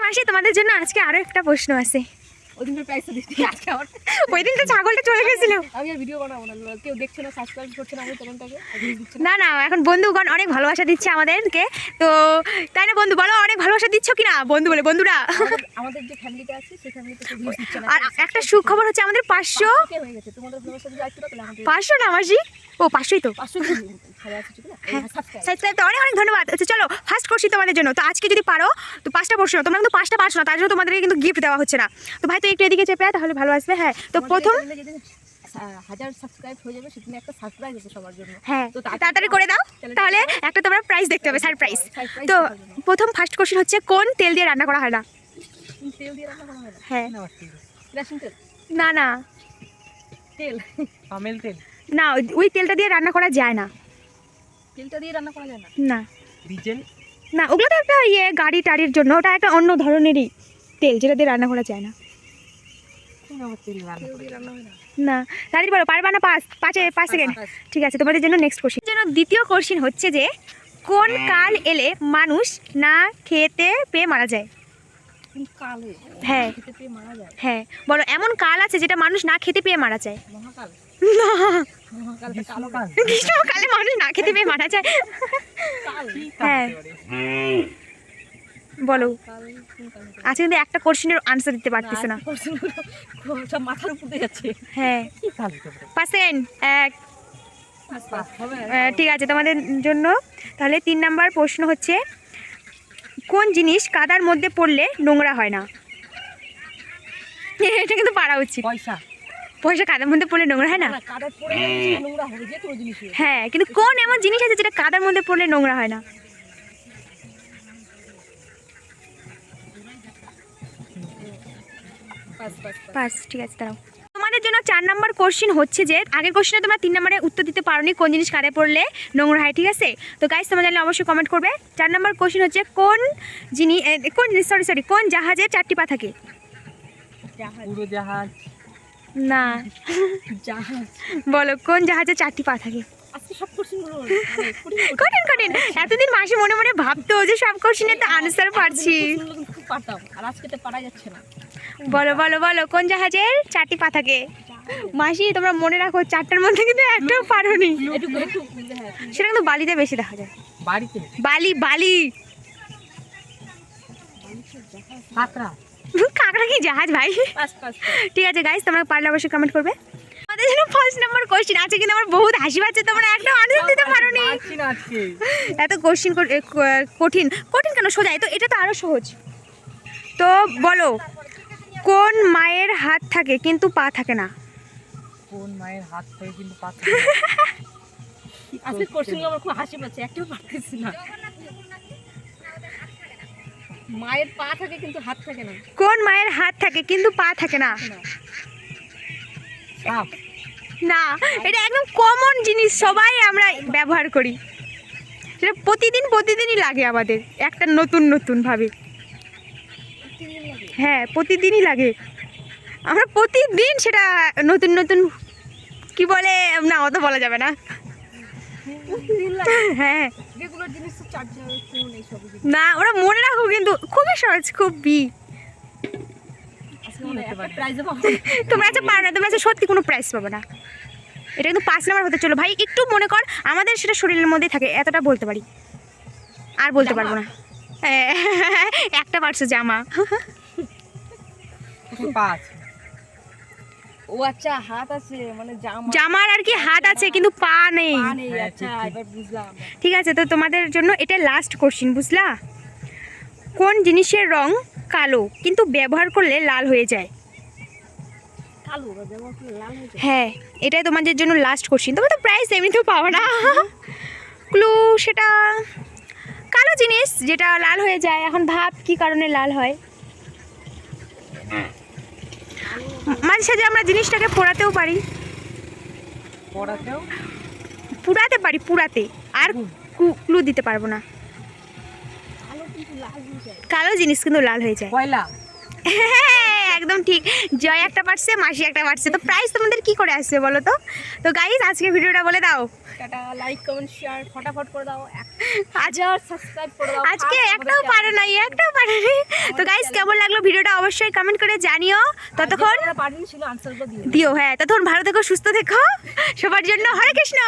মাসি তোমাদের জন্য আজকে আরও একটা প্রশ্ন আছে। ওই দিন তো ছাগলটা চলে গেছিল। আমি ভিডিও না। না সাবস্ক্রাইব করছে না আমি না। না না এখন বন্ধুগণ অনেক ভালোবাসা দিচ্ছে আমাদেরকে। তো তাই না বন্ধু বলো অনেক ভালোবাসা দিচ্ছ কিনা? বন্ধু বলে বন্ধুরা। আমাদের- যে ফ্যামিলিটা আছে সেই ফ্যামিলিতে না। আর একটা সুখবর হচ্ছে আমাদের পাঁচশো। কে পাঁচশো না মাসি? ও পাঁচশোই তো? হ্যাঁ। সাবস্ক্রাইব সাবস্ক্রাইব তো অনেক অনেক ধন্যবাদ। আচ্ছা চলো ফার্স্ট করছি তোমাদের জন্য। তো আজকে যদি পারো তো পাঁচটা প্রশ্ন। তোমরা কিন্তু পাঁচটা পারছ না তার জন্য তোমাদেরকে কিন্তু গিফট দেওয়া হচ্ছে না। তো ভাই তো একটু এদিকে চেপে তাহলে ভালো আসবে। হ্যাঁ তো প্রথম হাজার সাবস্ক্রাইব হয়ে যাবে সেদিন একটা সারপ্রাইজ আছে সবার জন্য। হ্যাঁ তো তাড়াতাড়ি করে দাও তাহলে একটা তোমরা প্রাইস দেখতে হবে সারপ্রাইজ তো প্রথম ফার্স্ট কোশ্চেন হচ্ছে কোন তেল দিয়ে রান্না করা হয় না? তেল দিয়ে রান্না করা হয় না? হ্যাঁ। তেল? না না। তেল। পামেল তেল। না ওই- ওই তেলটা দিয়ে রান্না করা যায় না। তেলটা দিয়ে রান্না করা যায় না? না। ডিজেল? না ওগুলো তো একটা ইয়ে গাড়ি টাড়ির জন্য ওটা একটা অন্য ধরনেরই তেল যেটা দিয়ে রান্না করা যায় না। হয় না? না। বলো পারবা না পাঁচ পাঁচে পাঁচ সেকেন্ড ঠিক আছে তোমাদের জন্য নেক্সট কোশ্চেন জন্য দ্বিতীয় কোশ্চেন হচ্ছে যে কোন কাল এলে মানুষ না খেতে পেয়ে মারা যায়? হ্যাঁ। খেতে পেয়ে মারা যায়? হ্যাঁ। বলো এমন কাল আছে যেটা মানুষ না খেতে পেয়ে মারা যায়? মহাকাল। না। গ্রীষ্মকাল মানুষ না খেতে পেয়ে মারা যায়। হ্যাঁ। বলো। আজকে কিন্তু একটা কোশ্চেনের আনসার দিতে পারে? পারতেছে না। সব মাথার উপর দিয়ে যাচ্ছে। হ্যাঁ। কি কাল হতে পারে? পাঁচ সেকেন্ড এক ঠিক আছে তোমাদের জন্য। তাহলে তিন নাম্বার প্রশ্ন হচ্ছে কোন জিনিস কাদার মধ্যে পড়লে নোংরা হয় না? এটা কিন্তু পারা উচিত। পয়সা। পয়সা কাদার মধ্যে পড়লে নোংরা হয় না? হ্যাঁ কিন্তু কোন এমন জিনিস আছে যেটা কাদার মধ্যে পড়লে নোংরা হয় না? পাস ঠিক আছে দাঁড়াও। তোমাদের জন্য চার নাম্বার কোশ্চেন হচ্ছে যে আগের কোশ্চেনে তোমরা তিন নম্বরে উত্তর দিতে পারোনি কোন জিনিস কাদে পড়লে নোংরা হয় ঠিক আছে? তো গাইজ তোমরা জানলে অবশ্যই কমেন্ট করবে। চার নাম্বার কোশ্চেন হচ্ছে কোন জিনিস কোন সরি সরি কোন জাহাজে চারটি পা থাকে? জাহাজ। না। জাহাজ। বলো কোন জাহাজে চারটি পা থাকে? কোশ্চেনগুলো কঠিন কঠিন। এতদিন মাসি মনে মনে ভাবতো যে সব কোশ্চেনের তো আনসার পারছি। পারা না। বলো বলো বলো কোন জাহাজের চারটি পা থাকে? মাসি তোমরা মনে রাখো চারটার মধ্যে কিন্তু একটাও একটু একটু হ্যাঁ সেটা কিন্তু বালিতে বেশি দেখা যায়। বাড়িতে? বালি বালি। কাঁকড়া। কাঁকড়া কি জাহাজ ভাই? পাস পাস ঠিক আছে গাইস তোমরা পারলে অবশ্যই কমেন্ট করবে। আমাদের জন্য ফার্স্ট নাম্বার কোশ্চেন আছে কিন্তু আমার বহুত হাসি পাচ্ছে তোমরা একটা আনসার দিতে পারোনি। এত কোশ্চেন কঠিন। কঠিন কেন? সোজা তো এটা তো আরও সহজ। তো বলো কোন মায়ের হাত থাকে কিন্তু পা থাকে না? কোন মায়ের হাত থেকে কিন্তু পাচ্ছে আজকে কোশ্চেনগুলো আমার খুব হাসি পাচ্ছে একটাও পারতেছি না। মায়ের পা থাকে কিন্তু হাত থাকে না। কোন মায়ের হাত থাকে কিন্তু পা থাকে না? না। এটা একদম কমন জিনিস সবাই আমরা ব্যবহার করি। সেটা প্রতিদিন প্রতিদিনই লাগে আমাদের একটা নতুন নতুন ভাবে। হ্যাঁ প্রতিদিনই লাগে। আমরা প্রতিদিন সেটা নতুন নতুন কি বলে না অত বলা যাবে না। হ্যাঁ। যেগুলো জিনিস তো চার্জার ফোন এইসব না ওরা মনে রাখো কিন্তু খুবই সহজ খুব বি। আজকে হয় একটা তোমরা আচ্ছা পারো না তোমরা আচ্ছা সত্যি কোনো প্রাইস পাবে না। এটা কিন্তু পাঁচ নাম্বার হতে চলো। ভাই একটু মনে কর আমাদের সেটা শরীরের মধ্যেই থাকে এতটা বলতে পারি। আর বলতে পারব না। একটা পারছ জামা। পা আছে ও আচ্ছা হাত আছে মানে জামা জামার আর কি হাত আছে কিন্তু পা নেই। পা নেই হ্যাঁ, আচ্ছা। এবার বুঝলাম। ঠিক আছে তো তোমাদের জন্য এটা লাস্ট কোশ্চিন বুঝলা? কোন জিনিসের রং কালো কিন্তু ব্যবহার করলে লাল হয়ে যায়? কালো ব্যবহার করলে লাল হয়ে যায়? হ্যাঁ এটাই তোমাদের জন্য লাস্ট কোশ্চিন তোমরা তো প্রাইস এমনিতেও পাবো না। ক্লু সেটা কালো জিনিস যেটা লাল হয়ে যায় এখন ভাব কি কারণে লাল হয়? মাঝে সাঝে আমরা জিনিসটাকে পোড়াতেও পারি। পোড়াতেও? পুরাতে পারি পুরাতে আর ক্লু দিতে পারব না। কালো জিনিস কিন্তু লাল হয়ে যায়। কয়লা? হ্যাঁ একদম ঠিক। জয় একটা পারছে মাসি একটা পারছে তো প্রাইস তোমাদের কি করে আসছে বলো তো? তো গাইজ আজকে ভিডিওটা বলে দাও। টাটা লাইক কমেন্ট শেয়ার ফটাফট করে দাও। সাবস্ক্রাইব করে দাও। আজকে একটাও পারে নাই একটাও পারে নাই। তো গাইজ কেমন লাগল ভিডিওটা অবশ্যই কমেন্ট করে জানিও। ততক্ষণ দিও হ্যাঁ ততক্ষণ ভালো থেকো সুস্থ থেকো। সবার জন্য হরে কৃষ্ণ।